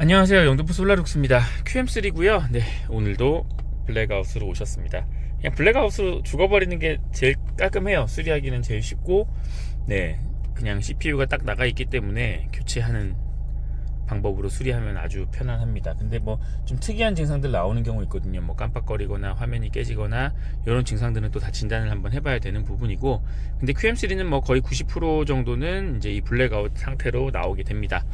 안녕하세요. 영등포 솔라룩스입니다. QM3고요. 네 오늘도 블랙아웃으로 오셨습니다. 그냥 블랙아웃으로 죽어버리는 게 제일 깔끔해요. 수리하기는 제일 쉽고 네 그냥 CPU가 딱 나가 있기 때문에 교체하는 방법으로 수리하면 아주 편안합니다. 근데 뭐 좀 특이한 증상들 나오는 경우 있거든요. 뭐 깜빡거리거나 화면이 깨지거나 이런 증상들은 또 다 진단을 한번 해봐야 되는 부분이고 근데 QM3는 뭐 거의 90% 정도는 이제 이 블랙아웃 상태로 나오게 됩니다.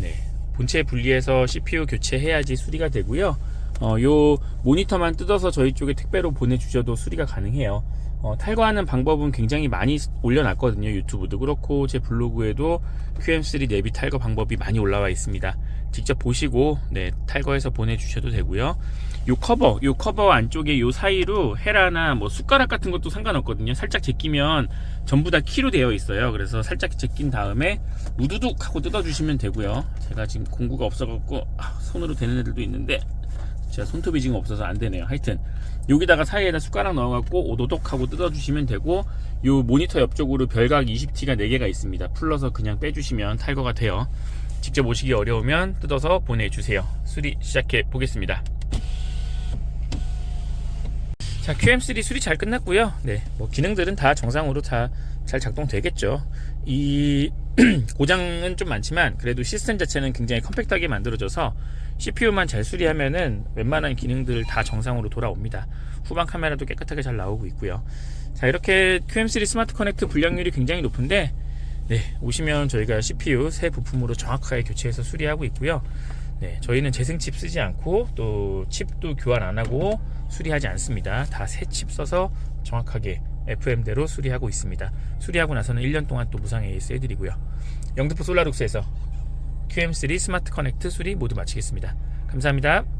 네 본체 분리해서 CPU 교체해야지 수리가 되고요. 어, 요 모니터만 뜯어서 저희 쪽에 택배로 보내주셔도 수리가 가능해요. 어, 탈거하는 방법은 굉장히 많이 올려놨거든요. 유튜브도 그렇고 제 블로그에도 QM3 내비 탈거 방법이 많이 올라와 있습니다. 직접 보시고 네, 탈거해서 보내주셔도 되고요. 요 커버, 요 커버 안쪽에 요 사이로 헤라나 뭐 숟가락 같은 것도 상관없거든요. 살짝 제끼면 전부 다 키로 되어 있어요. 그래서 살짝 제낀 다음에 우두둑 하고 뜯어주시면 되고요. 제가 지금 공구가 없어갖고 아, 손으로 되는 애들도 있는데 제가 손톱이 지금 없어서 안 되네요. 하여튼 여기다가 사이에다 숟가락 넣어갖고 오도독 하고 뜯어주시면 되고 요 모니터 옆쪽으로 별각 20T가 4개가 있습니다. 풀러서 그냥 빼주시면 탈거가 돼요. 직접 오시기 어려우면 뜯어서 보내주세요. 수리 시작해 보겠습니다. 자, QM3 수리 잘 끝났고요. 네, 뭐 기능들은 다 정상으로 다 잘 작동되겠죠. 이 고장은 좀 많지만 그래도 시스템 자체는 굉장히 컴팩트하게 만들어져서 CPU만 잘 수리하면은 웬만한 기능들 다 정상으로 돌아옵니다. 후방 카메라도 깨끗하게 잘 나오고 있고요. 자, 이렇게 QM3 스마트 커넥트 불량률이 굉장히 높은데 네, 오시면 저희가 CPU 새 부품으로 정확하게 교체해서 수리하고 있고요. 네, 저희는 재생칩 쓰지 않고 또 칩도 교환 안 하고 수리하지 않습니다. 다 새 칩 써서 정확하게 FM대로 수리하고 있습니다. 수리하고 나서는 1년 동안 또 무상 AS 해드리고요. 영등포 솔라룩스에서 QM3 스마트 커넥트 수리 모두 마치겠습니다. 감사합니다.